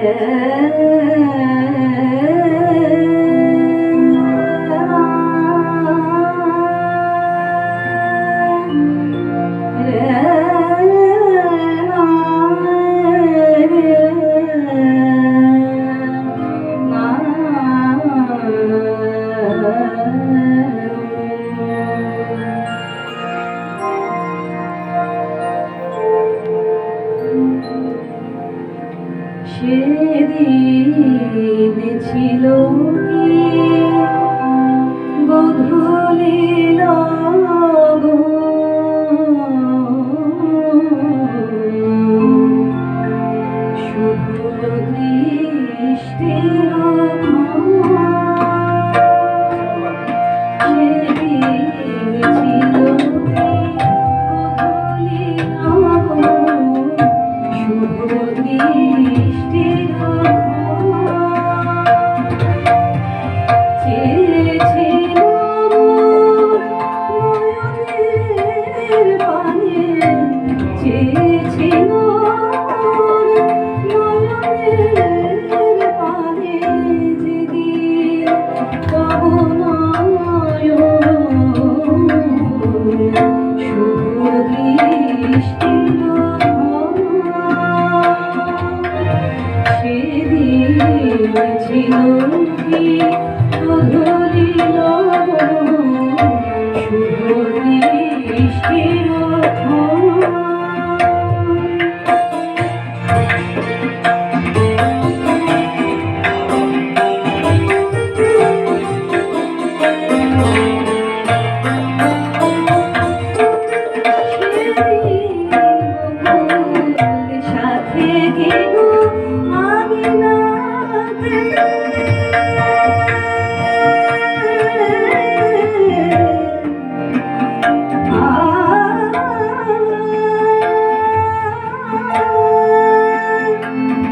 সেদিন ছিল কি? গধূলি লগন শুভ দৃষ্টির সেদিন ছিল কি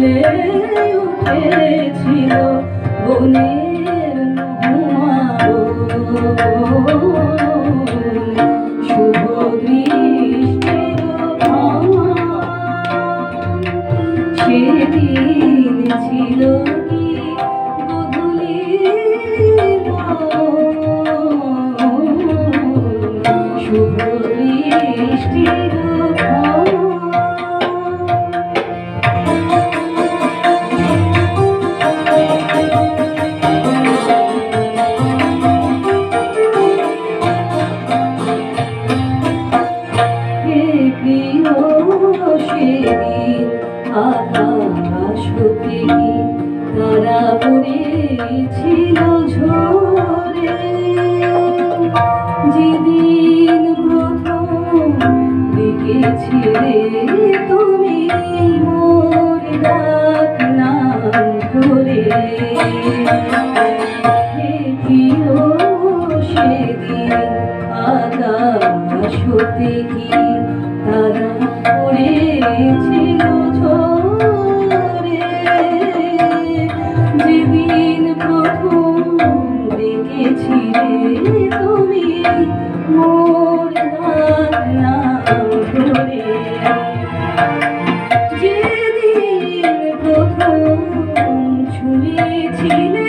দুলে উঠেছিল বনের শুভ দৃষ্টির সেদিন ছিল পড়েছিল ঝরে। যেদিন প্রথম দেখেছিলে তুমি মোর ডাক নাম ধরে সেদিন আকাশ হতে কি তারা পড়েছিল তুমি মোর নাম ধরে যেদিন প্রথম ছুঁয়েছিলে